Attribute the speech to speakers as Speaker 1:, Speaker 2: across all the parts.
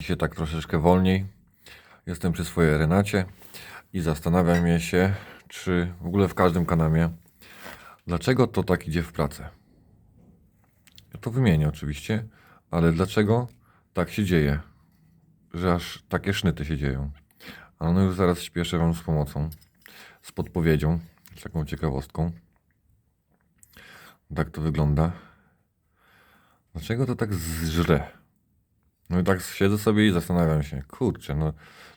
Speaker 1: Dzisiaj tak troszeczkę wolniej. Jestem przy swojej Renacie i zastanawiam się, czy w ogóle w każdym kanamie, dlaczego to tak idzie w pracę. Ja to wymienię oczywiście, ale dlaczego tak się dzieje, że aż takie sznyty się dzieją. A no już zaraz śpieszę Wam z pomocą, z podpowiedzią, z taką ciekawostką. Tak to wygląda. Dlaczego to tak żre? No i tak siedzę sobie i zastanawiam się, kurczę, no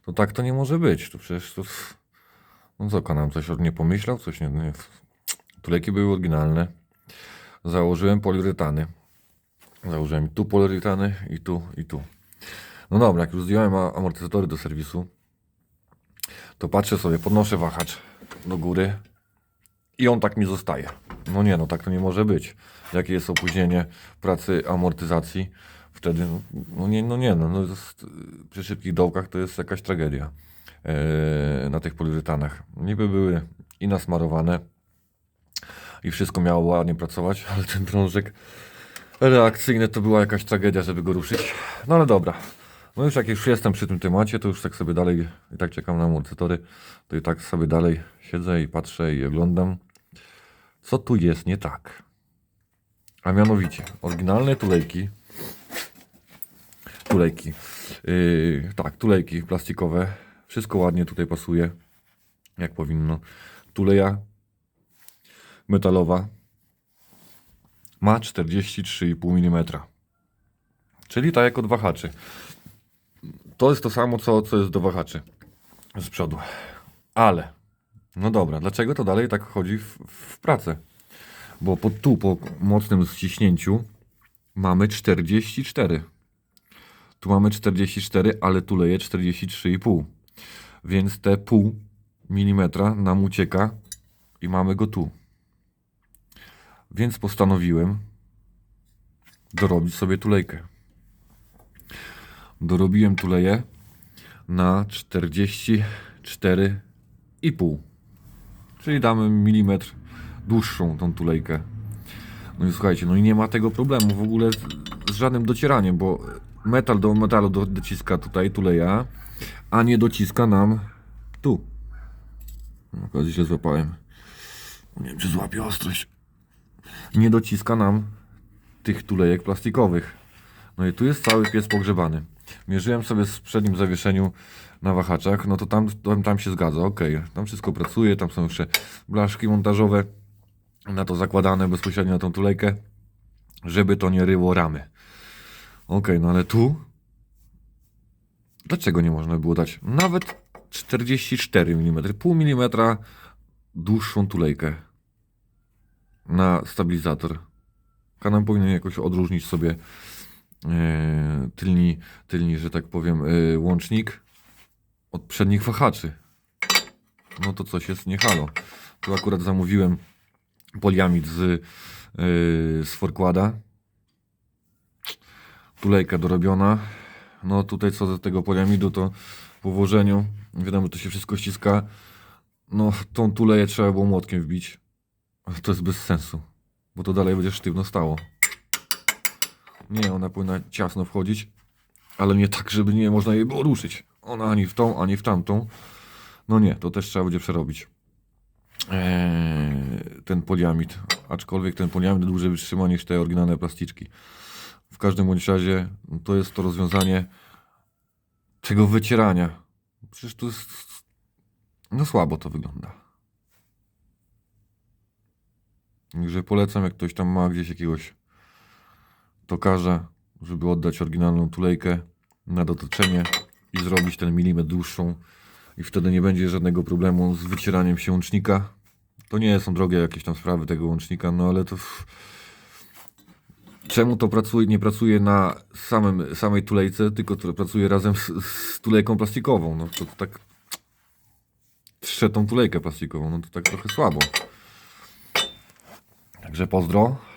Speaker 1: to tak to nie może być. To przecież to. No co, kanał coś nie pomyślał, coś nie. nie. Tuleki były oryginalne. Założyłem poliuretany. Założyłem tu poliuretany i tu, i tu. No dobra, jak już zdjąłem amortyzatory do serwisu, to patrzę sobie, podnoszę wahacz do góry i on tak mi zostaje. No nie, no tak to nie może być. Jakie jest opóźnienie pracy amortyzacji? Wtedy, no, nie, no nie, no, no przy szybkich dołkach to jest jakaś tragedia e, na tych poliuretanach. Niby były i nasmarowane i wszystko miało ładnie pracować, ale ten drążek reakcyjny to była jakaś tragedia, żeby go ruszyć. No ale dobra. No już jak już jestem przy tym temacie, to już tak sobie dalej i tak czekam na amortyzatory, to i tak sobie dalej siedzę i patrzę i oglądam, co tu jest nie tak. A mianowicie, oryginalne tulejki, tulejki, yy, tak, tulejki plastikowe, wszystko ładnie tutaj pasuje, jak powinno. Tuleja metalowa ma 43,5 mm. Czyli tak jak od wahaczy. To jest to samo, co, co jest do wahaczy z przodu. Ale, no dobra, dlaczego to dalej tak chodzi w, w pracę? Bo po, tu, po mocnym ściśnięciu mamy 44. Tu mamy 44, ale tu leje 43,5. Więc te pół milimetra nam ucieka i mamy go tu. Więc postanowiłem dorobić sobie tulejkę. Dorobiłem tuleję na 44,5. Czyli damy milimetr dłuższą tą tulejkę. No i słuchajcie, no i nie ma tego problemu w ogóle z, z żadnym docieraniem, bo metal do metalu do, dociska tutaj tuleja, a nie dociska nam tu. Okazji się złapałem. Nie wiem, czy złapię ostrość. Nie dociska nam tych tulejek plastikowych. No i tu jest cały pies pogrzebany. Mierzyłem sobie w przednim zawieszeniu na wahaczach, no to tam, tam, tam się zgadza, ok. Tam wszystko pracuje, tam są jeszcze blaszki montażowe na to zakładane bezpośrednio na tą tulejkę, żeby to nie ryło ramy. Ok, no ale tu dlaczego nie można było dać nawet 44 mm, pół milimetra dłuższą tulejkę na stabilizator. Kanał powinien jakoś odróżnić sobie e, tylni, tylni, że tak powiem, e, łącznik od przednich wahaczy. No to coś jest nie halo. Tu akurat zamówiłem poliamid z, yy, z Forkłada. Tulejka dorobiona. No tutaj co do tego poliamidu, to po włożeniu, wiadomo, to się wszystko ściska. No tą tuleję trzeba było młotkiem wbić. To jest bez sensu, bo to dalej będzie sztywno stało. Nie, ona powinna ciasno wchodzić, ale nie tak, żeby nie można jej było ruszyć. Ona ani w tą, ani w tamtą. No nie, to też trzeba będzie przerobić. Eee, ten poliamid. Aczkolwiek ten poliamid dłużej wytrzyma niż te oryginalne plasticzki. W każdym bądź razie to jest to rozwiązanie tego wycierania. Przecież to jest. No słabo to wygląda. Także polecam, jak ktoś tam ma gdzieś jakiegoś tokarza, żeby oddać oryginalną tulejkę na dotoczenie i zrobić ten milimetr dłuższą i wtedy nie będzie żadnego problemu z wycieraniem się łącznika. To nie są drogie jakieś tam sprawy tego łącznika, no ale to. Czemu to pracuje, nie pracuje na samym, samej tulejce, tylko pracuje razem z, z tulejką plastikową. No to, to tak trze tą tulejkę plastikową, no to tak trochę słabo. Także pozdro.